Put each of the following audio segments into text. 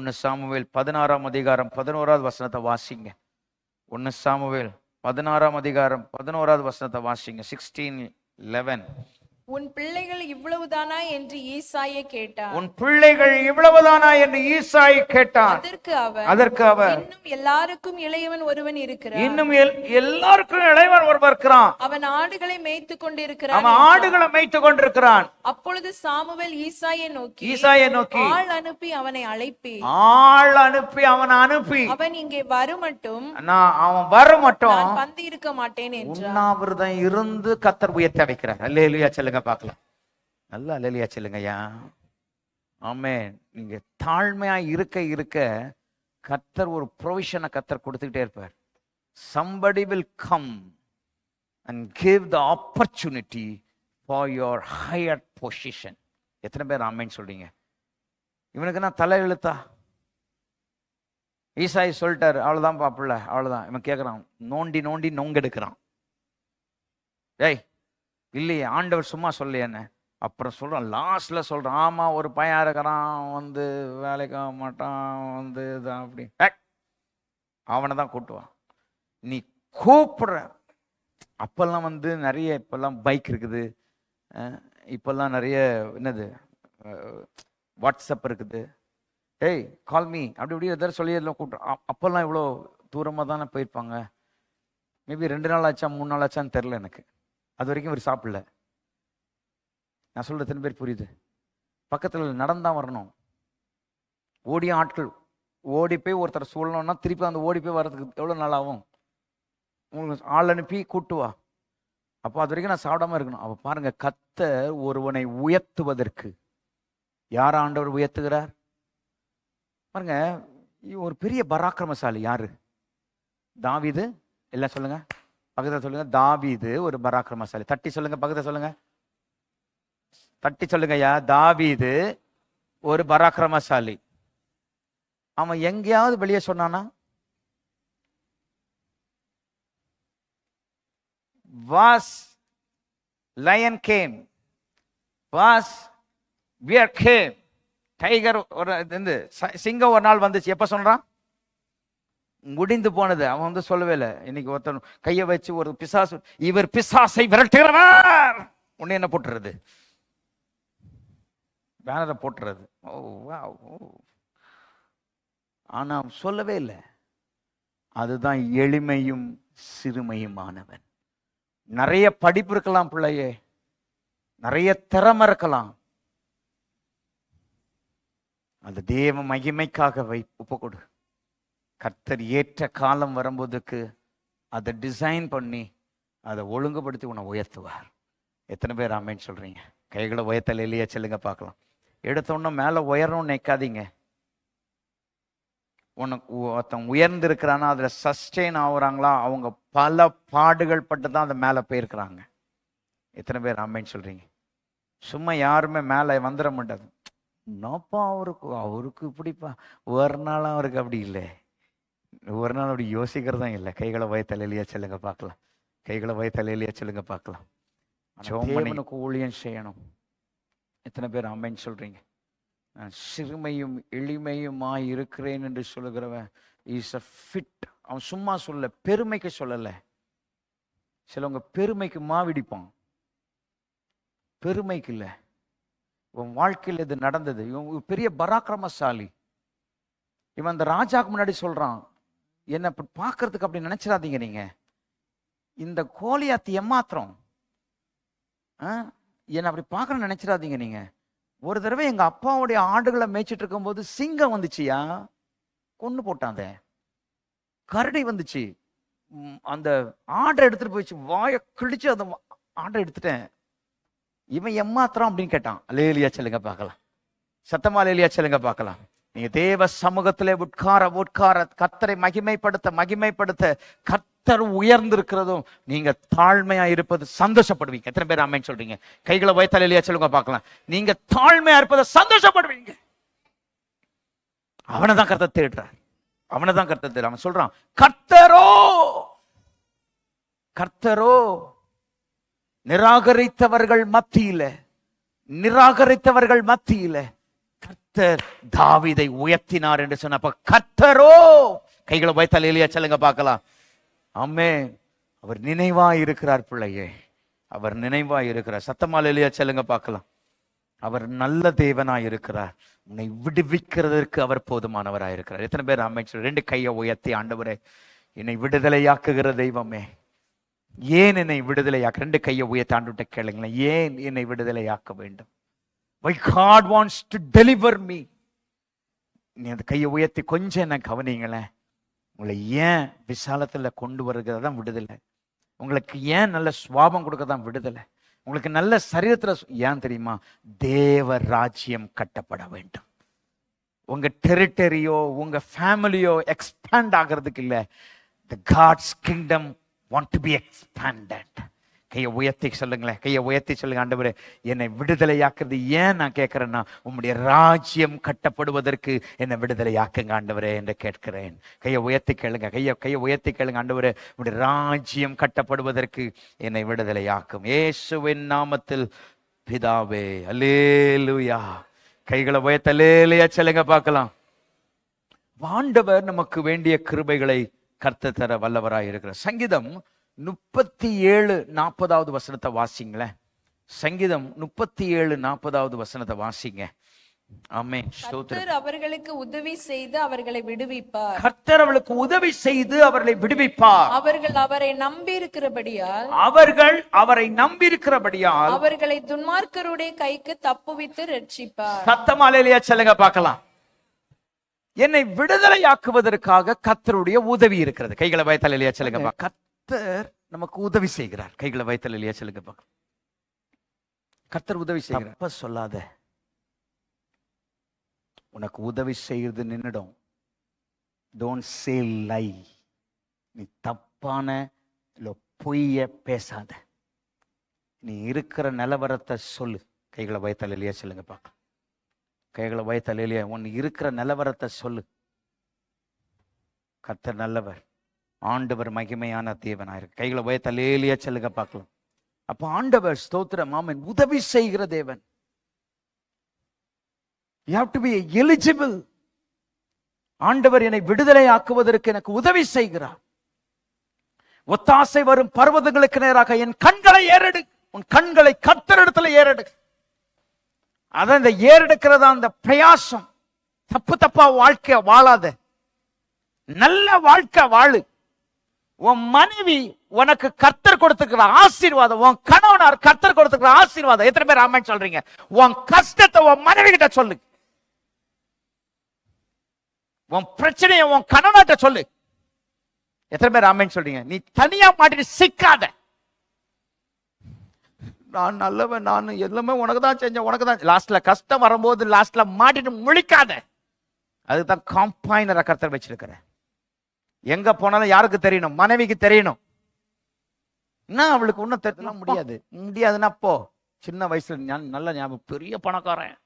ஒன்று சாமுவேல் பதினாறாம் அதிகாரம் பதினோராவது வசனத்தை வாசிங்க. ஒன்னு சாமுவேல் பதினாறாம் அதிகாரம் பதினோராவது வசனத்தை வாசிங்க. சிக்ஸ்டீன் லெவன் உன் பிள்ளைகள் இவ்வளவுதானா என்று ஈசாயை கேட்டார். உன் பிள்ளைகள் இவ்வளவுதானா என்று ஈசாய் கேட்டான் அதற்கு அவர் அதற்கு அவர் இன்னும் எல்லாருக்கும் இளையவன் ஒருவன் இருக்கிறான். இன்னும் எல்- எல்லாருக்கும் இளைவன் ஒருவர் இருக்கிறான். அவன் ஆடுகளை மேய்த்து கொண்டிருக்கிறான் அவன் ஆடுகளை மேய்த்து கொண்டிருக்கிறான். அப்பொழுது சாமுவேல் ஈசாயை நோக்கி ஈசாயை நோக்கி ஆள் அனுப்பி அவனை அழைப்பி. ஆள் அனுப்பி அவனை அனுப்பி. அவன் இங்கே வருமட்டும். நான் அவன் வர மட்டும் நான் பந்து இருக்க மாட்டேன் என்றார். உண்ணாவிரதம் இருந்து கத்தர் உயர்த்த வைக்கிறார் அல்லேலியா சொல்லுங்க பார்க்கலாம். நல்லா அல்லேலியா சொல்லுங்கய்யா ஆமே நீங்க தாழ்மையா இருக்க இருக்க கத்தர் ஒரு ப்ரொவிஷனை கத்தர் கொடுத்துக்கிட்டே இருப்பார். Somebody will come and give the opportunity for your higher position எத்தனை பேர் ஆமேன்னு சொல்றீங்க? இவனுக்கு நான் தலை எழுத்தா ஈசாய் சொல்லிட்டார் அவ்வளோதான் பாப்பிள்ள அவ்வளோதான் இவன் கேட்குறான் நோண்டி நோண்டி நொங்கெடுக்கிறான். ஏய் இல்லையே ஆண்டவர் சும்மா சொல்லி அப்புறம் சொல்கிறான் லாஸ்ட்டில் சொல்கிறான் ஆமாம் ஒரு பையன் இருக்கிறான் வந்து வேலைக்கு ஆக மாட்டான் வந்து இதான் அப்படி. அவனை தான் கூட்டுவான் நீ கூப்பிட்ற. அப்போல்லாம் வந்து நிறைய இப்போல்லாம் பைக் இருக்குது. இப்போல்லாம் நிறைய என்னது வாட்ஸ்அப் இருக்குது. ஏய் கால் மீ அப்படி இப்படி எதாவது சொல்லி எல்லாம் கூப்பிட்டு அப்போல்லாம் இவ்வளோ தூரமாக தானே போயிருப்பாங்க. மேபி ரெண்டு நாள் ஆச்சா மூணு நாள் ஆச்சான்னு தெரில எனக்கு. அது வரைக்கும் இவர் சாப்பிடல. நான் சொல்கிற எத்தனை பேர் புரியுது? பக்கத்தில் நடந்தான் வரணும். ஓடிய ஆட்கள் ஓடி போய் ஒருத்தர் சொல்லணும்னா திருப்பி அந்த ஓடி போய் வர்றதுக்கு எவ்வளோ நாள் ஆகும்? உங்களுக்கு ஆள் அனுப்பி கூட்டு வா. அப்போ அது வரைக்கும் நான் சாப்பிடாம இருக்கணும். அப்போ பாருங்கள் கத்த ஒருவனை உயர்த்துவதற்கு. யார் ஆண்டவர் உயர்த்துகிறார்? பாருங்க ஒரு பெரிய பராக்கிரமசாலி யாரு? தாவிது? எல்லாம் சொல்லுங்கள் பக்கத்தில் சொல்லுங்க தாவீது ஒரு பராக்கிரமசாலி. தட்டி சொல்லுங்க பக்கத்துல சொல்லுங்க. தட்டி சொல்லுங்க ஐயா தாவீது ஒரு பராக்கிரமசாலி. அவன் எங்கேயாவது வெளியே சொன்னானா? Was lion came was where came tiger ஒரு இது வந்து சிங்கம் ஒரு நாள் வந்துச்சு. எப்ப சொல்றான்? முடிந்து போனது அவன் வந்து சொல்லவே இல்லை. இன்னைக்கு ஒருத்தன் கையை வச்சு ஒரு பிசாசு இவர் பிசாசை விரட்டுகிறவர்! உன்னை என்ன போட்டுறது? பேனரை போட்டுறது. ஓ வா ஓ. ஆனால் சொல்லவே இல்லை. அதுதான் எளிமையும் சிறுமையுமானவன். நிறைய படிப்பு இருக்கலாம் பிள்ளையே. நிறைய திறமை இருக்கலாம். அது தேவ மகிமைக்காக வை ஒப்பு கொடு கர்த்தர் ஏற்ற காலம் வரும்போதுக்கு அதை டிசைன் பண்ணி அதை ஒழுங்குபடுத்தி உன்னை உயர்த்துவார். எத்தனை பேர் ஆமேன்னு சொல்கிறீங்க கைகளை உயர்த்தல இல்லையா? சொல்லுங்க பார்க்கலாம். எடுத்த உடனே மேலே உயரணும்னு நிற்காதீங்க உனக்கு ஒருத்தன் உயர்ந்திருக்கிறானா அதில் சஸ்டெயின் ஆகுறாங்களா அவங்க பல பாடுகள் பட்டு தான் அதை மேலே போயிருக்கிறாங்க. எத்தனை பேர் ஆமேன்னு சொல்கிறீங்க சும்மா யாருமே மேலே வந்துட மாட்டாது என்னப்பா அவருக்கு அவருக்கு இப்படிப்பா ஒரு நாளும் அவருக்கு அப்படி இல்லை. ஒரு நாள் அப்படி யோசிக்கிறதும் இல்லை. கைகளை வய தலையிலேயே சொல்லுங்க பார்க்கலாம். கைகளை வய தலையிலேயே சொல்லுங்க பார்க்கலாம். தேவனுக்கு ஊழியம் செய்யணும். எத்தனை பேர் அம்மைன்னு சொல்றீங்க? நான் சிறுமையும் எளிமையுமாய் இருக்கிறேன் என்று சொல்லுகிறவன் இஸ் அ ஃபிட் அவன் சும்மா சொல்ல பெருமைக்கு சொல்லலை. சிலவங்க பெருமைக்கு மாவிடிப்பான். பெருமைக்கு இல்லை. இவன் வாழ்க்கையில் இது நடந்தது. இவன் பெரிய பராக்கிரமசாலி. இவன் அந்த ராஜாக்கு முன்னாடி சொல்றான் என்ன பார்க்கறதுக்கு அப்படி நினைச்சிடாதீங்க நீங்க. இந்த கோலியாத்தி ஏமாத்திரம் ஆ? என்னை அப்படி பார்க்கணும்னு நினைச்சிடாதீங்க நீங்க. ஒரு தடவை எங்க அப்பாவுடைய ஆடுகளை மேய்ச்சிட்டு இருக்கும்போது சிங்கம் வந்துச்சுயா? கொண்டு போட்டான் கரடி வந்துச்சு. அந்த ஆடை எடுத்துட்டு போயிடுச்சு. வாயை கிழிச்சு அந்த ஆடை எடுத்துட்டேன். இவன் எம்மாத்திரம் அப்படின்னு கேட்டான். லேலியா சொல்லுங்க பார்க்கலாம். சத்தமா லேலியா சொல்லுங்க பார்க்கலாம். நீங்க தேவ சமூகத்திலே உட்கார உட்கார கத்தரை மகிமைப்படுத்த மகிமைப்படுத்த கத்தர் உயர்ந்திருக்கிறதும் நீங்க தாழ்மையா இருப்பது சந்தோஷப்படுவீங்க. எத்தனை பேர் அம்மைன்னு சொல்றீங்க? கைகளை வைத்தால் இல்லையா சொல்லுங்க பார்க்கலாம். நீங்க தாழ்மையா இருப்பதை சந்தோஷப்படுவீங்க. அவனை தான் கர்த்தர் தேடுறார். அவனை தான் கர்த்தர் தேடுற அவன் சொல்றான் கர்த்தரோ கர்த்தரோ நிராகரித்தவர்கள் மத்தியில நிராகரித்தவர்கள் மத்தியில கத்தர் தாவிதை உயர்த்தினார் என்று சொன்ன கத்தரோ கைகளை வைத்தால் இல்லையா சொல்லுங்க பார்க்கலாம். அம்மே அவர் நினைவா இருக்கிறார் பிள்ளையே. அவர் நினைவா இருக்கிறார். சத்தமால் இல்லையா சொல்லுங்க பார்க்கலாம். அவர் நல்ல தேவனாய் இருக்கிறார். உன்னை விடுவிக்கிறதற்கு அவர் போதுமானவராக இருக்கிறார். எத்தனை பேர் அமைச்சர் ரெண்டு கையை உயர்த்தி ஆண்டவரே என்னை விடுதலையாக்குகிற தெய்வமே. ஏன் என்னை விடுதலையாக்க ரெண்டு கையை உயர்த்தி ஆண்டுகிட்ட கேளுங்களேன். ஏன் என்னை விடுதலையாக்க வேண்டும்? Why God wants to deliver me நீ அந்த கையை உயர்த்தி கொஞ்சம் என்ன கவனிங்களேன். உங்களை ஏன் விசாலத்தில் கொண்டு வருகிறது தான் விடுதலை. உங்களுக்கு ஏன் நல்ல சுவாபம் கொடுக்க தான் விடுதலை. உங்களுக்கு நல்ல சரீரத்தில் ஏன் தெரியுமா? தேவ ராஜ்யம் கட்டப்பட வேண்டும். உங்க டெரிட்டரியோ உங்க ஃபேமிலியோ எக்ஸ்பேண்ட் ஆகிறதுக்கு இல்லை. The God's kingdom want to be expanded கையை உயர்த்தி சொல்லுங்களேன். கையை உயர்த்தி சொல்லுங்க ஆண்டவர். என்னை விடுதலையாக்குறது ஏன் நான் கேட்கிறேன்னா உம்முடைய ராஜ்யம் கட்டப்படுவதற்கு என்னை விடுதலையாக்குங்க ஆண்டவரே என்று கேட்கிறேன். கையை உயர்த்தி கேளுங்க கையை கையை உயர்த்தி கேளுங்க ஆண்டவர். உம்முடைய ராஜ்யம் கட்டப்படுவதற்கு என்னை விடுதலையாக்கும். இயேசுவின் நாமத்தில் பிதாவே அலேலுயா கைகளை உயர்த்த அல்லேலூயா சொல்லுங்க பார்க்கலாம். ஆண்டவர் நமக்கு வேண்டிய கிருபைகளை கர்த்த தர வல்லவராக இருக்கிறார் சங்கீதம் முப்பத்தி ஏழு நாற்பதாவது வசனத்தை வாசிங்களேன். சங்கீதம் முப்பத்தி ஏழு நாற்பதாவது வசனத்தை வாசிங்க. ஆமே ஸ்தோத்திரம். அவர்களுக்கு உதவி செய்து அவர்களை விடுவிப்பார். கர்த்தர் அவளுக்கு உதவி செய்து அவர்களை விடுவிப்பார். அவர்கள் அவரை நம்பியிருக்கிறபடியால் அவர்கள் அவரை நம்பியிருக்கிறபடியால் அவர்களை துன்மார்க்கருடைய கைக்கு தப்புவித்து ரட்சிப்பார். சத்தமாலையிலேயே சொல்லுங்க பார்க்கலாம். என்னை விடுதலையாக்குவதற்காக கர்த்தருடைய உதவி இருக்கிறது. கைகளை வைத்தல் இல்லையா சொல்லுங்க பா. கர்த்தர் நமக்கு உதவி செய்கிறார். கைகளை வைத்தல் இல்லையா? சொல்லுங்க பார்க்கலாம். கர்த்தர் உதவி செய்கிறார். அப்ப சொல்லாத. உனக்கு உதவி செய்யறது நின்னுடும். டோன்ட் சே லை நீ தப்பான இல்லை பொய்ய பேசாத. நீ இருக்கிற நிலவரத்தை சொல்லு. கைகளை வைத்தல் இல்லையா? சொல்லுங்க பார்க்கலாம். கைகளை வைத்தல் இல்லையா? உன் இருக்கிற நிலவரத்தை சொல்லு. கர்த்தர் நல்லவர். ஆண்டவர் மகிமையான தேவனாயிருக்கு. கைகளை வைத்தல் தலையிலேயே செல்லுக பார்க்கலாம். அப்போ ஆண்டவர் ஸ்தோத்திர மாமன் உதவி செய்கிற தேவன். You have to be eligible ஆண்டவர் என்னை விடுதலை ஆக்குவதற்கு எனக்கு உதவி செய்கிறார். ஒத்தாசை வரும் பர்வதங்களுக்கு நேராக என் கண்களை ஏறெடு. உன் கண்களை கத்தரிடத்துல ஏறெடு. அதான் இந்த ஏறெடுக்கிறதா அந்த பிரயாசம். தப்பு தப்பா வாழ்க்கை வாழாத. நல்ல வாழ்க்கை வாழு. உன் மனைவி உனக்கு கர்த்தர் கொடுத்துக்கிற ஆசீர்வாதம் உன் கணவனார் கர்த்தர் கொடுத்துக்கிற ஆசீர்வாதம். எத்தனை பேர் ஆமான்னு சொல்றீங்க? உன் கஷ்டத்தை உன் மனைவி கிட்ட சொல்லு. உன் பிரச்சனையை உன் கணவன்கிட்ட சொல்லு. எத்தனை பேர் ஆமைன்னு சொல்றீங்க? நீ தனியா மாட்டிட்டு சிக்காத. நான் நல்லவன் நான் எல்லாமே உனக்கு தான் செஞ்சேன் உனக்கு தான். லாஸ்ட்ல கஷ்டம் வரும்போது லாஸ்ட்ல மாட்டிட்டு முழிக்காத. அதுதான் காம்பாயினரை கர்த்தர் வச்சிருக்கிறேன் எங்க போனாலும் யாருக்கு தெரியணும்? மனைவிக்கு தெரியணும். என்ன அவளுக்கு ஒன்றும் தெரியல முடியாது. முடியாதுன்னா போ. சின்ன வயசுல நல்ல ஞாபகம். பெரிய பணக்காரன்.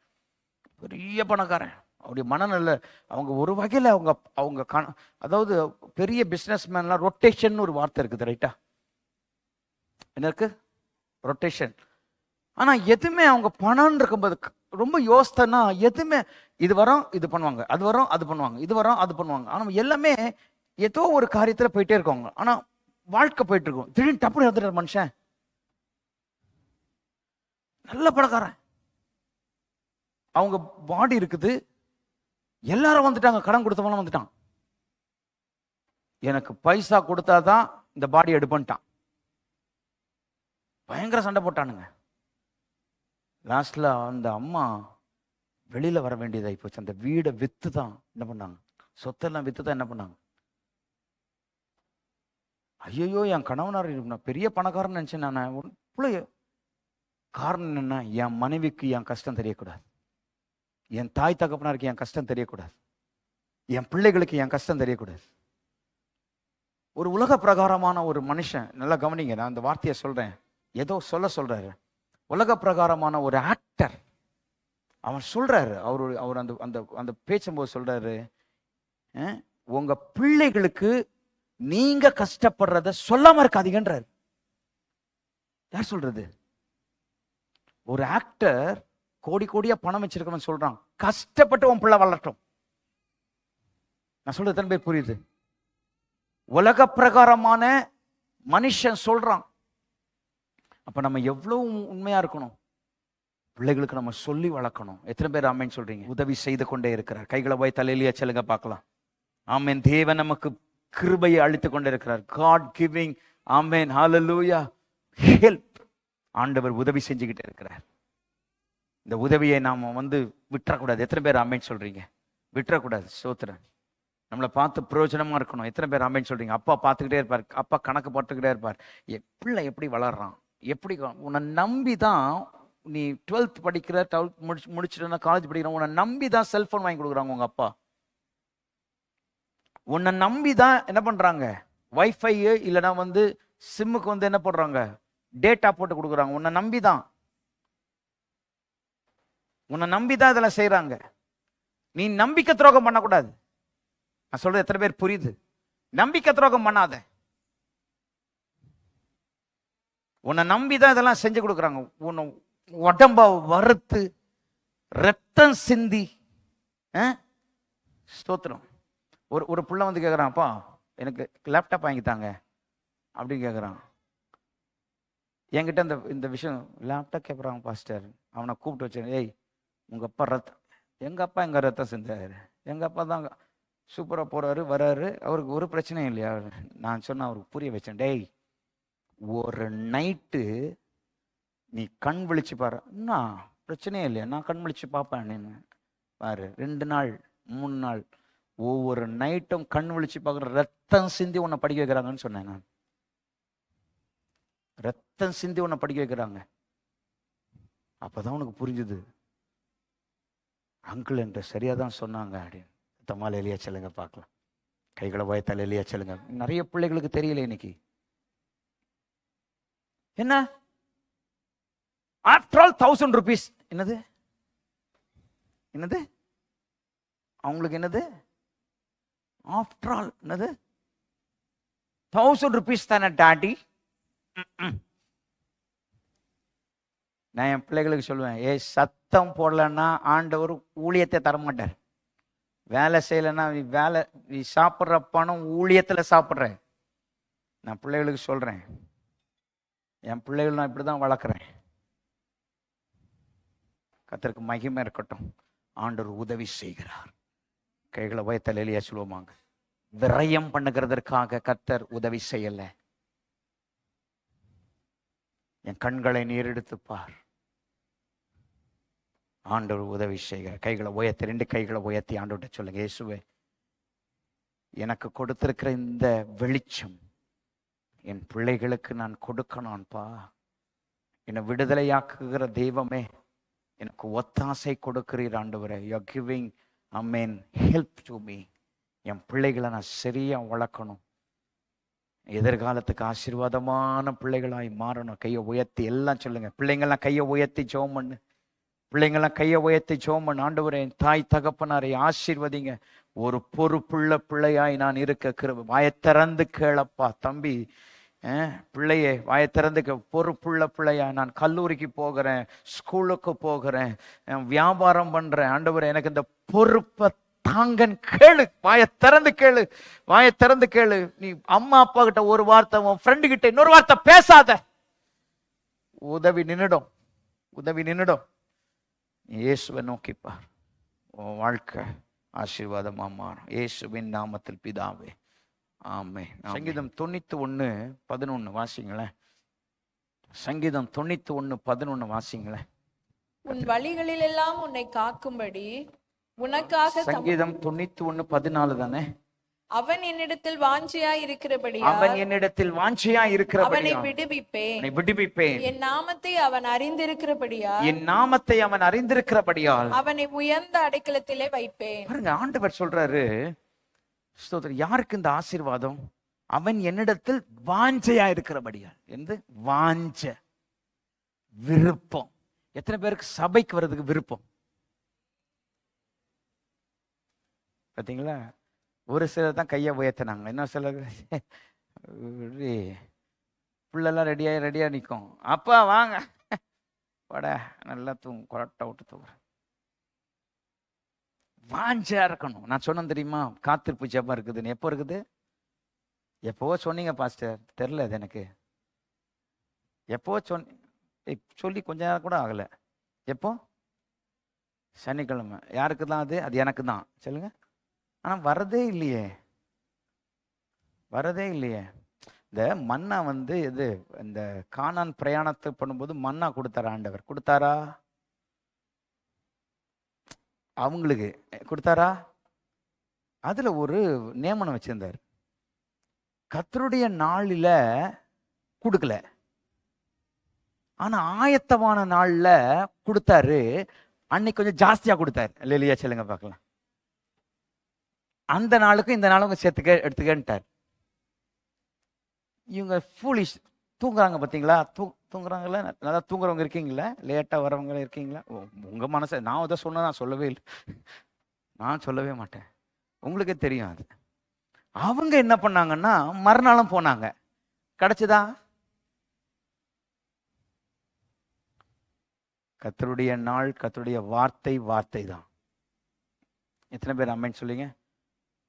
பெரிய பணக்காரன். அவருடைய மனநல அவங்க ஒரு வகையில் அவங்க அவங்க கண அதாவது பெரிய பிஸ்னஸ் மேன்லாம் ரொட்டேஷன் ஒரு வார்த்தை இருக்குது ரைட்டா என்ன இருக்கு? ரொட்டேஷன் ஆனா எதுவுமே அவங்க பணம்னு இருக்கும்போது ரொம்ப யோசித்தனா எதுவுமே இது வரும் இது பண்ணுவாங்க. அது வரும் அது பண்ணுவாங்க. இது வரும் அது பண்ணுவாங்க. ஆனா எல்லாமே ஏதோ ஒரு காரியத்துல போயிட்டே இருக்கவங்க ஆனா வாழ்க்கை போயிட்டு இருக்கும் திடீர்னு டப்புன்னு எடுத்துட்டார் மனுஷன். நல்ல பணக்காரன். அவங்க பாடி இருக்குது. எல்லாரும் வந்துட்டாங்க. கடன் கொடுத்தவங்களும் வந்துட்டான். எனக்கு பைசா கொடுத்தாதான் இந்த பாடி எடுப்பன்ட்டான் பயங்கர சண்டை போட்டானுங்க. லாஸ்ட்ல அந்த அம்மா வெளியில வர வேண்டியதாகி போச்சு. அந்த வீடை வித்து தான் என்ன பண்ணாங்க? சொத்தெல்லாம் வித்து தான் என்ன பண்ணாங்க? ஐயோ என் கணவனார் நான் பெரிய பணக்காரன் நினச்சேன் நான். ஒரு பிள்ளைய. காரணம் என்ன என் மனைவிக்கு என் கஷ்டம் தெரியக்கூடாது. என் தாய் தகப்பனாருக்கு என் கஷ்டம் தெரியக்கூடாது. என் பிள்ளைகளுக்கு என் கஷ்டம் தெரியக்கூடாது. ஒரு உலக பிரகாரமான ஒரு மனுஷன் நல்லா கவனிங்க நான் அந்த வார்த்தையை சொல்றேன். ஏதோ சொல்ல சொல்றாரு. உலக பிரகாரமான ஒரு ஆக்டர் அவன் சொல்றாரு அவர் அவர் அந்த அந்த அந்த பேசும்போது சொல்றாரு அஹ், உங்க பிள்ளைகளுக்கு நீங்க கஷ்டப்படுறத சொல்லாம இருக்காதீங்கன்றாரு. யார் சொல்றது? ஒரு ஆக்டர் கோடி கோடியா பணம் வச்சிருக்கவன் சொல்றான். கஷ்டப்பட்டு உன் பிள்ளை வளரட்டும். நான் சொல்றது எத்தனை பேர் புரியுது? உலக பிரகாரமான மனுஷன் சொல்றான். அப்ப நம்ம எவ்வளவு உண்மையா இருக்கணும்? பிள்ளைகளுக்கு நம்ம சொல்லி வளர்க்கணும். எத்தனை பேர் ஆமேன்னு சொல்றீங்க? உதவி செய்து கொண்டே இருக்கிறார். கைகளை போய் தலையிலேயே செல்லுங்க பார்க்கலாம். ஆமேன். தேவன் நமக்கு கிருபையை அளித்து கொண்டிருக்கிறார். God giving amen hallelujah help ஆண்டவர் உதவி செஞ்சுக்கிட்டே இருக்கிறார். இந்த உதவியை நாம் வந்து விட்டுறக்கூடாது. எத்தனை பேர் ஆமேன்னு சொல்றீங்க? விட்டுறக்கூடாது சோத்திரன் நம்மளை பார்த்து பிரயோஜனமாக இருக்கணும். எத்தனை பேர் ஆமேன்னு சொல்கிறீங்க அப்பா பார்த்துக்கிட்டே இருப்பார். அப்பா கணக்கு போட்டுக்கிட்டே இருப்பார். என் பிள்ளை எப்படி வளர்றான்? எப்படி உன்னை நம்பி தான் நீ டுவெல்த் படிக்கிற டுவெல்த் முடிச்சு முடிச்சுட்டு காலேஜ் படிக்கிற உன்னை நம்பி தான் செல்ஃபோன் வாங்கி கொடுக்குறாங்க உங்கள் அப்பா. உன்னை நம்பி தான் என்ன பண்ணுறாங்க வைஃபையு இல்லைன்னா வந்து சிம்முக்கு வந்து என்ன போடுறாங்க? டேட்டா போட்டு கொடுக்குறாங்க. உன்னை நம்பி தான் உன்னை நம்பி தான் இதெல்லாம் செய்கிறாங்க நீ நம்பிக்கை துரோகம் பண்ணக்கூடாது. நான் சொல்கிறது எத்தனை பேர் புரியுது? நம்பிக்கை துரோகம் பண்ணாத. உன்னை நம்பி தான் இதெல்லாம் செஞ்சு கொடுக்குறாங்க. உன்னை உடம்ப வறுத்து ரத்தம் சிந்தி ஆ? ஸ்தோத்திரம். ஒரு ஒரு புள்ள வந்து கேட்குறான் அப்பா எனக்கு லேப்டாப் வாங்கி தாங்க. அப்படின்னு கேட்குறான் என்கிட்ட இந்த இந்த விஷயம் லேப்டாப் கேட்குறான் பாஸ்டர் அவனை கூப்பிட்டு வச்சேன் ஏய் உங்கள் அப்பா ரத்தம் எங்கள் அப்பா எங்கள் ரத்தம் செஞ்சார். எங்கள் அப்பா தான் சூப்பராக போகிறாரு வர்றாரு அவருக்கு ஒரு பிரச்சனையும் இல்லையா? நான் சொன்ன அவருக்கு புரிய வச்சேன். டேய் ஒரு நைட்டு நீ கண் விழிச்சு பாரு. என்ன? பிரச்சனையே இல்லையா? நான் கண் விழிச்சு பார்ப்பேன் நீ பாரு. ரெண்டு நாள் மூணு நாள் ஒவ்வொரு நைட்டும் கண் விழிச்சு பார்க்குற ரத்தம் சிந்தி உன்னை படிக்க வைக்கிறாங்கன்னு சொன்னேன் நான். ரத்தம் சிந்தி உன்னை படிக்க வைக்கிறாங்க. அப்போதான் உனக்கு புரிஞ்சுது. அங்கிள் என்கிட்ட சரியாக தான் சொன்னாங்க அப்படின்னு. தம்மால எலியா செல்லுங்க பார்க்கலாம். கைகளை வயத்தால் எலியா செல்லுங்க. நிறைய பிள்ளைகளுக்கு தெரியல இன்னைக்கு. என்ன? ஆஃப்டர் ஆல் தௌசண்ட் ருபீஸ் என்னது? என்னது? அவங்களுக்கு என்னது? ஆஃப்டர் ஆல் என்னது? தௌசண்ட் ருபீஸ் தானே டாடி நான் என் பிள்ளைகளுக்கு சொல்லுவேன் ஏய் சத்தம் போடலன்னா ஆண்டவர் ஊழியத்தை தரமாட்டார். வேலை செய்யலைன்னா வேலை நீ சாப்பிட்ற பணம் ஊழியத்தில் சாப்பிட்ற. நான் பிள்ளைகளுக்கு சொல்கிறேன் என் பிள்ளைகள் நான் இப்படி தான் வளர்க்குறேன். கத்தருக்கு மகிமை இருக்கட்டும். ஆண்டவர் உதவி செய்கிறார். கைகளை வயத்தல் எலியா சொல்லுவாங்க விரயம் பண்ணுகிறதற்காக கத்தர் உதவி செய்யல. என் கண்களை நீரெடுத்து பார். ஆண்டவர் உதவி செய்கிற கைகளை உயர்த்தி ரெண்டு கைகளை உயர்த்தி ஆண்டவர்கிட்ட சொல்லுங்க. இயேசுவே எனக்கு கொடுத்திருக்கிற இந்த வெளிச்சம் என் பிள்ளைகளுக்கு நான் கொடுக்கணும்ப்பா என்னை விடுதலையாக்குகிற தெய்வமே எனக்கு ஒத்தாசை கொடுக்கிறீர் ஆண்டவரே. You giving amen help to me என் பிள்ளைகளை நான் சரியாக வளர்க்கணும். எதிர்காலத்துக்கு ஆசீர்வாதமான பிள்ளைகளாய் மாறணும். கையை உயர்த்தி எல்லாம் சொல்லுங்க. பிள்ளைங்கள்லாம் கையை உயர்த்தி ஜெபம் பண்ணு. பிள்ளைங்கள்லாம் கையை உயர்த்தி சோமன் பண்ணு. ஆண்டவரே என் தாய் தகப்பனாரை ஆசீர்வதிங்க. ஒரு பொறுப்புள்ள பிள்ளையாய் நான் இருக்க கிருப. வாயை திறந்து கேளப்பா தம்பி. பிள்ளையே வாயை திறந்து கே- பொறுப்புள்ள பிள்ளையா. நான் கல்லூரிக்கு போகிறேன் ஸ்கூலுக்கு போகிறேன் வியாபாரம் பண்ணுறேன் ஆண்டவர் எனக்கு இந்த பொறுப்பை தாங்கன் கேளு. வாயை திறந்து கேளு. வாயை திறந்து கேளு. நீ அம்மா அப்பா கிட்ட ஒரு வார்த்தை உன் ஃப்ரெண்டு கிட்ட இன்னொரு வார்த்தை பேசாத. உதவி நின்னுடும். உதவி நின்னுடும். இயேசுவை நோக்கிப்பார் உன் வாழ்க்கை ஆசீர்வாதமா மாறும். இயேசுவின் நாமத்தில் பிதாவே. ஆமே சங்கீதம் தொண்ணூத்தி ஒன்னு பதினொன்னு வாசிங்களேன். சங்கீதம் தொண்ணூத்தி ஒன்னு பதினொன்னு வாசிங்களேன். உன் வழிகளில் எல்லாம் உன்னை காக்கும்படி உனக்காக தம்- சங்கீதம் தொண்ணூத்தி ஒண்ணு பதினாலு தானே? அவன் என்னிடத்தில் வாஞ்சியாய் இருக்கிறபடியா அவன் என்னிடத்தில் வாஞ்சியா அவனை இருக்கிறபடியா விடுவிப்பேன். அவனை விடுவிப்பேன். என் நாமத்தை அவன் அறிந்திருக்கிறபடியா என் நாமத்தை அவன் அறிந்திருக்கிறபடியால் அவனை உயர்ந்த அடைக்கலத்திலே வைப்பேன். பாருங்க ஆண்டவர் சொல்றாரு ஸ்தோத்திரம் யாருக்கு இந்த ஆசீர்வாதம்? அவன் என்னிடத்தில் வாஞ்சையா இருக்கிறபடியால். என்று வாஞ்ச விருப்பம். எத்தனை பேருக்கு சபைக்கு வர்றதுக்கு விருப்பம்? பார்த்தீங்களா ஒரு சிலர் தான் கையை உயர்த்தினாங்க. இன்னும் சிலர் புள்ளெல்லாம் ரெடியாக ரெடியாக நிற்கும் அப்பா வாங்க. வட நல்லா தூங்கும் கொரட்டை விட்டு தூங்குறேன் வாஞ்சா இருக்கணும். நான் சொன்னேன் தெரியுமா? காத்திருப்பு ஜெபம் இருக்குதுன்னு. எப்போ இருக்குது? எப்போவோ சொன்னீங்க பாஸ்டர் தெரில அது எனக்கு. எப்போ சொன்ன சொல்லி கொஞ்ச நேரம் கூட ஆகலை. எப்போ? சனிக்கிழமை. யாருக்கு தான் அது? அது எனக்கு தான். சொல்லுங்கள் ஆனால் வரதே இல்லையே. வரதே இல்லையே. இந்த மன்னா வந்து இது இந்த காணான் பிரயாணத்தை பண்ணும்போது மன்னா கொடுத்தாரா ஆண்டவர்? கொடுத்தாரா? அவங்களுக்கு கொடுத்தாரா? அதில் ஒரு நியமனம் வச்சுருந்தார். கத்தருடைய நாளில் கொடுக்கல. ஆனால் ஆயத்தமான நாளில் கொடுத்தாரு. அன்னைக்கு கொஞ்சம் ஜாஸ்தியாக கொடுத்தாரு. இல்லையா சொல்லுங்க பார்க்கலாம். அந்த நாளுக்கும் இந்த நாளுக்கும் சேர்த்துக்க எடுத்துக்கன்ட்டார். இவங்க ஃபூலிஷ் தூங்குறாங்க பார்த்தீங்களா? தூ தூங்குறாங்களா நல்லா தூங்குறவங்க இருக்கீங்களா? லேட்டாக வரவங்க இருக்கீங்களா? உங்கள் மனசை நான் அதை சொன்ன நான் சொல்லவே இல்லை. நான் சொல்லவே மாட்டேன். உங்களுக்கே தெரியும் அது. அவங்க என்ன பண்ணாங்கன்னா மறுநாளும் போனாங்க. கிடைச்சதா? கத்தருடைய நாள் கத்தருடைய வார்த்தை வார்த்தை தான் எத்தனை பேர் அம்மைன்னு சொல்லிங்க?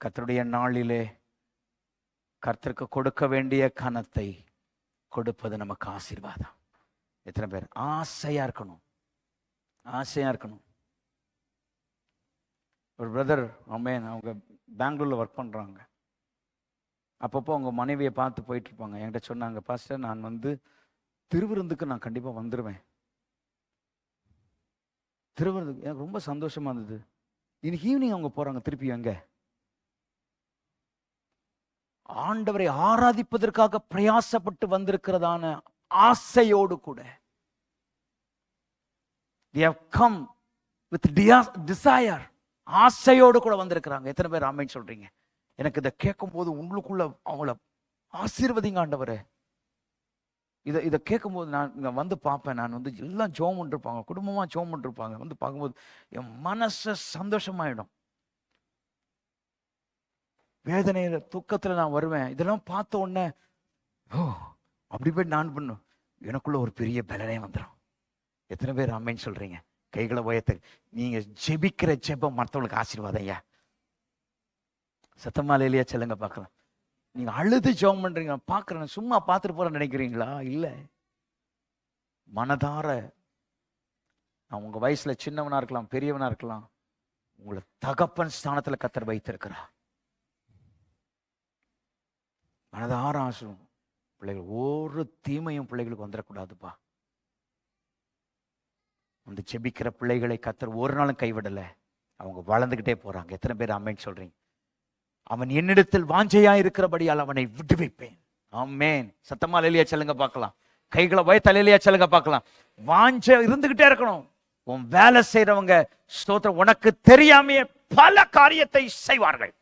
கத்தருடைய நாளிலே கர்த்தருக்கு கொடுக்க வேண்டிய கனத்தை கொடுப்பது நமக்கு ஆசீர்வாதம். எத்தனை பேர்? ஆசையா இருக்கணும். ஆசையா இருக்கணும். ஒரு பிரதர் அம்மேன் அவங்க பெங்களூர்ல ஒர்க் பண்றாங்க. அப்பப்போ அவங்க மனைவியை பார்த்து போயிட்டு இருப்பாங்க. என்கிட்ட சொன்னாங்க பாஸ்டர் நான் வந்து திருவிருந்துக்கு நான் கண்டிப்பாக வந்துடுவேன் திருவிருந்துக்கு எனக்கு ரொம்ப சந்தோஷமா இருந்தது. இன்னைக்கு ஈவினிங் அவங்க போறாங்க திருப்பி எங்கே ஆண்டவரை ஆராதிப்பதற்காக பிரயாசப்பட்டு வந்திருக்கிறதான ஆசையோடு கூட. கம் வித் டிசையர் ஆசையோடு கூட வந்திருக்கிறாங்க. எத்தனை பேர் ஆமைன்னு சொல்றீங்க? எனக்கு இதை கேட்கும் போது உங்களுக்குள்ள அவங்கள ஆசீர்வதிங்க ஆண்டவரே. இதை இதை கேட்கும்போது நான் இங்கே வந்து பார்ப்பேன். நான் வந்து எல்லாம் ஜோம் இருப்பாங்க குடும்பமாக ஜோம் இருப்பாங்க வந்து பார்க்கும்போது என் மனசு சந்தோஷமாயிடும். வேதனையில துக்கத்துல நான் வருவேன். இதெல்லாம் பார்த்த உடனே ஓ அப்படி போய் நான் பண்ணும். எனக்குள்ள ஒரு பெரிய பலனே வந்துடும் எத்தனை பேர் அம்மைன்னு சொல்றீங்க? கைகளை உயர்த்து நீங்க ஜெபிக்கிற ஜெபம் மற்றவங்களுக்கு ஆசீர்வாதம் ஐயா. சத்தமா இல்லையா பார்க்கலாம். நீங்க அழுது ஜெபம் பண்றீங்க நான் சும்மா பார்த்துட்டு போகிறேன்னு நினைக்கிறீங்களா? இல்லை. மனதார நான் உங்க வயசுல சின்னவனா இருக்கலாம் பெரியவனா இருக்கலாம் உங்களை தகப்பன் ஸ்தானத்துல கத்தர் வைத்திருக்கிறா மனதார ஆசிரும் பிள்ளைகள் ஒரு தீமையும் பிள்ளைகளுக்கு வந்துடக்கூடாதுப்பா. அந்த செபிக்கிற பிள்ளைகளை கத்தர் ஒரு நாளும் கைவிடலை. அவங்க வளர்ந்துக்கிட்டே போறாங்க. எத்தனை பேர் அம்மேன்னு சொல்றீங்க? அவன் என்னிடத்தில் வாஞ்சையா இருக்கிறபடியால் அவனை விட்டு வைப்பேன் ஆமேன். சத்தமா லலியா செல்லுங்க பார்க்கலாம். கைகளை வய தலையிலையா செல்லுங்க பார்க்கலாம். வாஞ்ச இருந்துகிட்டே இருக்கணும். உன் வேலை செய்யறவங்க ஸ்தோத்திரம் உனக்கு தெரியாமையே பல காரியத்தை செய்வார்கள்.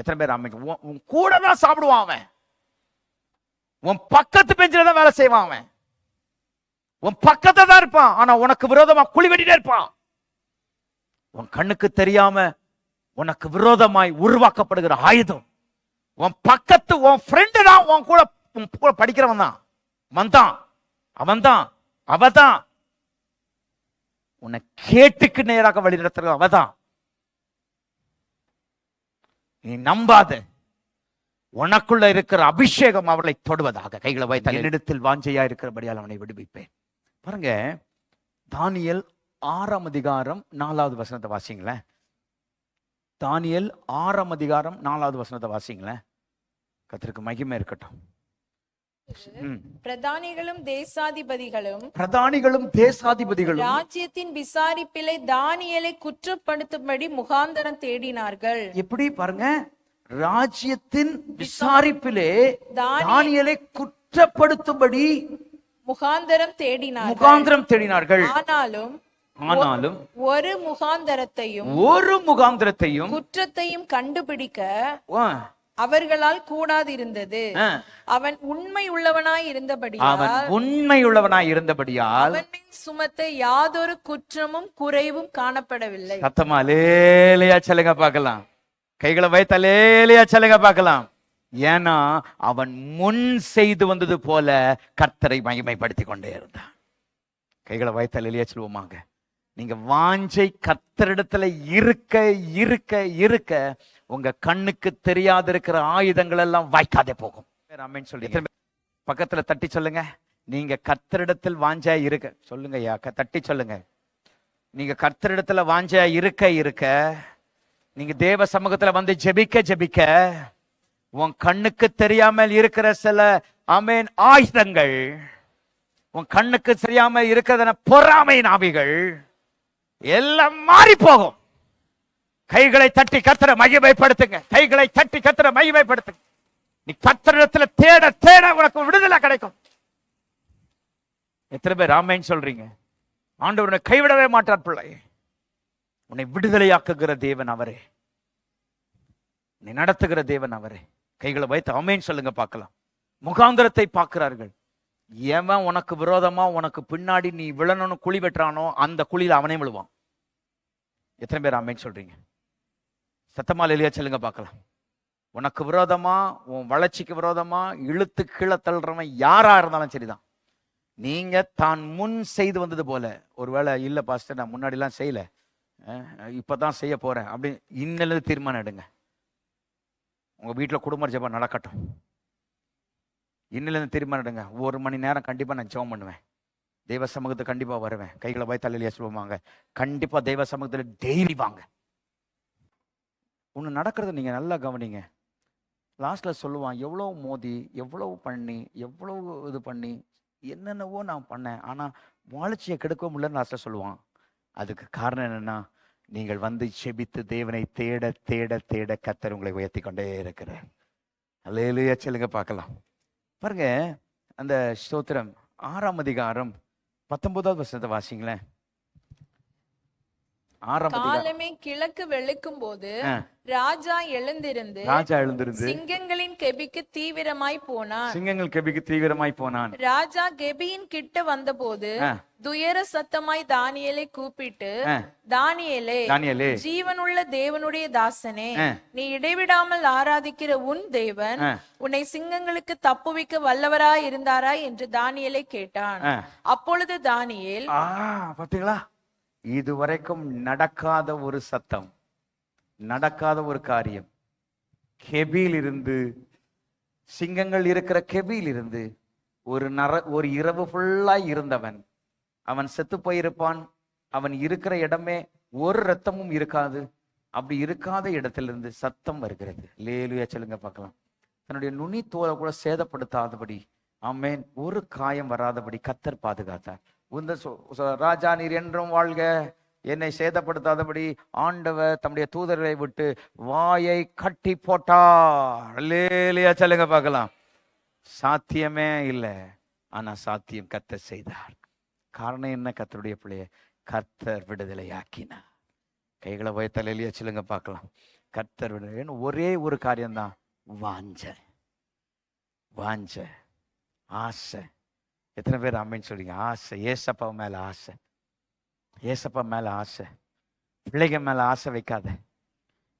எத்தனை பேர் அம்மைக்கு உன் கூட தான் சாப்பிடுவான் அவன். உன் பக்கத்து பெஞ்சில தான் வேலை செய்வான் அவன். உன் பக்கத்தை தான் இருப்பான். ஆனா உனக்கு விரோதமா குழி வெட்டிட்டே இருப்பான். உன் கண்ணுக்கு தெரியாம உனக்கு விரோதமாய் உருவாக்கப்படுகிற ஆயுதம். உன் பக்கத்து உன் ஃப்ரெண்டு தான். உன் கூட உன் கூட படிக்கிறவன் தான். வந்தான் அவன் தான். அவ தான். உன்னை கேட்டுக்கு நேராக வழி நடத்துறது அவ தான். நீ நம்பாத. உனக்குள்ள இருக்கிற அபிஷேகம் அவர்களை தொடுவதாக. கைகளை வைத்த என்னிடத்தில் வாஞ்சையா இருக்கிறபடியால் அவனை விடுவிப்பேன். பாருங்க தானியல் ஆறாம் அதிகாரம் நாலாவது வசனத்தை வாசிங்களேன். தானியல் ஆறாம் அதிகாரம் நாலாவது வசனத்தை வாசிங்களேன். கத்திற்கு மகிமை இருக்கட்டும். பிரதானிகளும் தேசாதிபதிகளும் பிரதானிகளும் தேசாதிபதிகளும் ராஜ்யத்தின் விசாரிப்பிலை தானியலை குற்றப்படுத்தும்படி முகாந்தரம் தேடினார்கள். எப்படி? பாருங்க ராஜ்யத்தின் விசாரிப்பிலே தானியேல் குற்றப்படுத்தும்படி முகாந்தரம் தேடினார்கள். முகாந்திரம் தேடினார்கள். ஆனாலும் ஆனாலும் ஒரு முகாந்தரத்தையும் ஒரு முகாந்திரத்தையும் குற்றத்தையும் கண்டுபிடிக்க அவர்களால் கூடாதிருந்தது. அவன் உண்மை உள்ளவனாய் அவன் இருந்தபடியால் உண்மையுள்ளவனாய் இருந்தபடியால் அவன் சுமத்த யாதொரு குற்றமும் குறைவும் காணப்படவில்லை. சத்தமா லேலையா சொல்லுங்க பார்க்கலாம். கைகளை வைத்த லேலையா சொல்லுங்க பார்க்கலாம். ஏன்னா அவன் முன் செய்து வந்தது போல கர்த்தரை மகிமைப்படுத்தி கொண்டே இருந்தான். கைகளை வைத்த லேலையா சொல்லுவோமாங்க நீங்க வாஞ்சை கத்தரிடத்துல இருக்க இருக்க இருக்க உங்க கண்ணுக்கு தெரியாத இருக்கிற ஆயுதங்கள் எல்லாம் வாய்க்காதே போகும். சொல்லி பக்கத்துல தட்டி சொல்லுங்க. நீங்க கத்தரிடத்தில் வாஞ்சா இருக்க சொல்லுங்க ஐயா தட்டி சொல்லுங்க. நீங்க கர்த்தரிடத்துல வாஞ்சா இருக்க இருக்க நீங்க தேவ சமூகத்துல வந்து ஜெபிக்க ஜெபிக்க உன் கண்ணுக்கு தெரியாமல் இருக்கிற சில அமேன் ஆயுதங்கள் உன் கண்ணுக்கு தெரியாம இருக்கிறதன பொறாமை நாவிகள் எல்லாம் மாறி போகும் கைகளை தட்டி கத்திர மகிமைப்படுத்துங்க. கைகளை தட்டி கத்திர மகிமைப்படுத்துங்க. நீ கத்திரத்துல தேட தேட உனக்கு விடுதலை கிடைக்கும். எத்தனை பேர் ராமேன்னு சொல்றீங்க? ஆண்டவர் கைவிடவே மாட்டார் பிள்ளை. உன்னை விடுதலையாக்குகிற தேவன் அவரே. உன்னை நடத்துகிற தேவன் அவரே. கைகளை வைத்து அமைன்னு சொல்லுங்க பார்க்கலாம். முகாந்திரத்தை பார்க்கிறார்கள். எவன் உனக்கு விரோதமா உனக்கு பின்னாடி நீ விழணும்னு குழி வெட்டுறானோ அந்த குழியில அவனே விழுவான். எத்தனை பேர் ஆமேன்னு சொல்றீங்க? சத்தமா இல்லையா சொல்லுங்க பார்க்கலாம். உனக்கு விரோதமா உன் வளர்ச்சிக்கு விரோதமா இழுத்து கீழே தள்ளுறவன் யாரா இருந்தாலும் சரிதான். நீங்க தான் முன் செய்து வந்தது போல. ஒருவேளை இல்லை பாஸ்டர் நான் முன்னாடிலாம் செய்யலை. இப்போ தான் செய்ய போகிறேன் அப்படி இன்னிலிருந்து தீர்மானம் எடுங்க. உங்கள் வீட்டில் குடும்ப ஜெபம் நடக்கட்டும். இன்னிலிருந்து தீர்மானம் எடுங்க. ஒரு மணி நேரம் கண்டிப்பாக நான் ஜெபம் பண்ணுவேன். தெய்வ சமூகத்தை கண்டிப்பாக வருவேன். கைகளை போய் தலையிலேயே சொல்லுவாங்க கண்டிப்பாக தெய்வ சமூகத்தில் டெய்லி வாங்க. ஒன்று நடக்கிறத நீங்கள் நல்லா கவனிங்க. லாஸ்ட்ல சொல்லுவான் எவ்வளோ மோதி எவ்வளோ பண்ணி எவ்வளோ இது பண்ணி என்னென்னவோ நான் பண்ணேன். ஆனால் வாழ்ச்சியை கெடுக்க முடியலன்னு லாஸ்ட்ல சொல்லுவான். அதுக்கு காரணம் என்னன்னா நீங்கள் வந்து செபித்து தேவனை தேட தேட தேட கத்தர் உங்களை உயர்த்தி கொண்டே இருக்கிறார். அல்லேலூயா சொல்லுங்க பார்க்கலாம். பாருங்க அந்த ஸ்தோத்திரம் ஆறாம் அதிகாரம் பத்தொன்பதாவது வருஷத்தை வாசிங்களேன். காலமே கிழக்கு வெளுக்கும் போது. ராஜா எழுந்திருந்து ராஜா எழுந்திருந்து சிங்கங்களின் கெபிக்கு தீவிரமாய் போனான் சிங்கங்கள் கெபிக்கு தீவிரமாய் போனான் ராஜா கெபியின் கிட்ட வந்தபோது. துயர சத்தமாய் தானியேலை கூப்பிட்டு. தானியேலே தானியேலே ஜீவனுள்ள தேவனுடைய தாசனே. நீ இடைவிடாமல் ஆராதிக்கிற உன் தேவன். உன்னை சிங்கங்களுக்கு தப்புவிக்க வல்லவராய் இருந்தாரா என்று தானியேலை கேட்டான். அப்பொழுது தானியேல் பாத்தீங்களா இதுவரைக்கும் நடக்காத ஒரு சத்தம் நடக்காத ஒரு காரியம். கெபியில் இருந்து சிங்கங்கள் இருக்கிற கெபியில் இருந்து ஒரு நர ஒரு இரவு ஃபுல்லாய் இருந்தவன். அவன் செத்து போயிருப்பான். அவன் இருக்கிற இடமே ஒரு ரத்தமும் இருக்காது. அப்படி இருக்காத இடத்திலிருந்து சத்தம் வருகிறது. லேலுயா சொல்லுங்க பார்க்கலாம். தன்னுடைய நுனி தோலை கூட சேதப்படுத்தாதபடி ஆமென் ஒரு காயம் வராதபடி கத்தர் பாதுகாத்தார். உந்த ராஜா நீர் என்றும் வாழ்க. என்னை சேதப்படுத்தாதபடி ஆண்டவர் தம்முடைய தூதர்களை விட்டு வாயை கட்டி போட்டார். லேலியா சொல்லுங்க பார்க்கலாம். சாத்தியமே இல்லை. ஆனா சாத்தியம் கத்தர் செய்தார். காரணம் என்ன? கத்தருடைய பிள்ளைய கர்த்தர் விடுதலையாக்கினார். கைகளை போய் எளிய சொல்லுங்க பார்க்கலாம். கர்த்தர் விடுதலை ஒரே ஒரு காரியம்தான். வாஞ்ச. வாஞ்ச. ஆசை. எத்தனை பேர் அம்மன்னு சொல்றீங்க? ஆசை. ஏசப்பா மேலே ஆசை. ஏசப்பா மேலே ஆசை. பிள்ளைங்க மேலே ஆசை வைக்காத.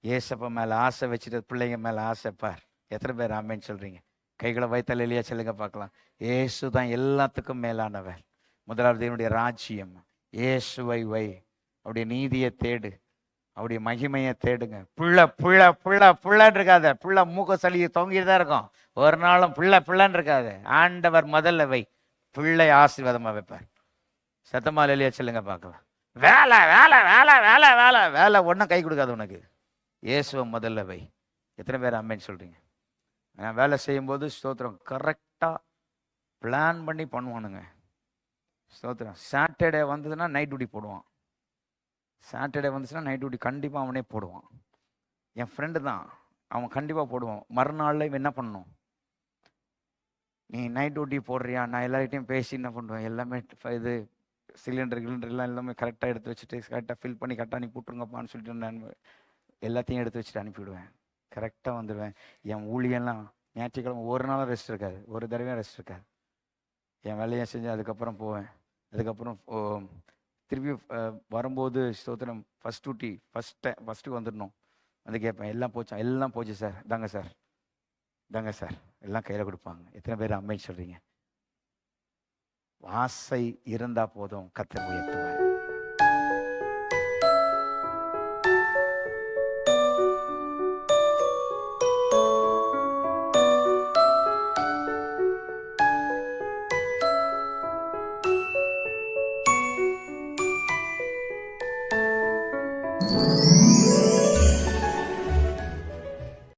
ஏசப்பா மேலே ஆசை வச்சுட்டு பிள்ளைங்க மேலே ஆசைப்பார் எத்தனை பேர் அம்மன்னு சொல்கிறீங்க கைகளை வைத்தல் இல்லையா சொல்லுங்க பார்க்கலாம். ஏசு தான் எல்லாத்துக்கும் மேலானவர். முதலாவது என்னுடைய ராஜ்யம். இயேசுவை வை. அவருடைய நீதியை தேடு. அவருடைய மகிமையை தேடுங்க. புள்ள புள்ள புள்ள புள்ளன்னு இருக்காத. புள்ள மூக்க சளி தொங்கிட்டு தான் இருக்கும். ஒரு நாளும் புள்ள புள்ளன்னு இருக்காது. ஆண்டவர் முதல்ல வை. பிள்ளை ஆசீர்வாதமாக வைப்பார். சத்தமா இல்லையா சொல்லுங்க பார்க்கலாம். வேலை வேலை வேலை வேலை வேலை வேலை ஒன்றும் கை கொடுக்காது உனக்கு. இயேசுவை முதல்ல வை. எத்தனை பேர் அம்மேன்னு சொல்கிறீங்க நான் வேலை செய்யும்போது ஸ்தோத்திரம் கரெக்டாக பிளான் பண்ணி பண்ணுவானுங்க. ஸ்தோத்திரம். சாட்டர்டே வந்ததுன்னா நைட் டியூட்டி போடுவான். சாட்டர்டே வந்துச்சுன்னா நைட் டியூட்டி கண்டிப்பாக அவனே போடுவான். என் ஃப்ரெண்டு தான். அவன் கண்டிப்பாக போடுவான். மறுநாளில் இவன் என்ன பண்ணணும்? நீ நைட் டியூட்டி போடுறியா? நான் எல்லார்கிட்டையும் பேசி என்ன பண்ணுவேன்? எல்லாமே இது சிலிண்டர் கிலிண்டர் எல்லாம் எல்லாமே கரெக்டாக எடுத்து வச்சுட்டு கரெக்டாக ஃபில் பண்ணி கரெக்டாக அனுப்பி போட்டுருங்கப்பான்னு சொல்லிட்டு நான் எல்லாத்தையும் எடுத்து வச்சுட்டு அனுப்பிவிடுவேன். கரெக்டாக வந்துடுவேன் என் ஊழியெல்லாம் ஞாயிற்றுக்கிழமை ஒரு நாளும் ரெஸ்ட் இருக்காது. ஒரு தடவையும் ரெஸ்ட் இருக்காது. என் வேலையை செஞ்சு அதுக்கப்புறம் போவேன். அதுக்கப்புறம் திருப்பி வரும்போது ஸ்தோத்திரம் first duty first time first வந்துடணும். வந்து கேட்பேன். எல்லாம் போச்சா? எல்லாம் போச்சு சார் தாங்க சார் தாங்க சார் எல்லாம் கையில் கொடுப்பாங்க. எத்தனை பேர் அம்மைன்னு சொல்கிறீங்க ஆசை இருந்தால் போதும் கத்தர் உயர்த்துவார்.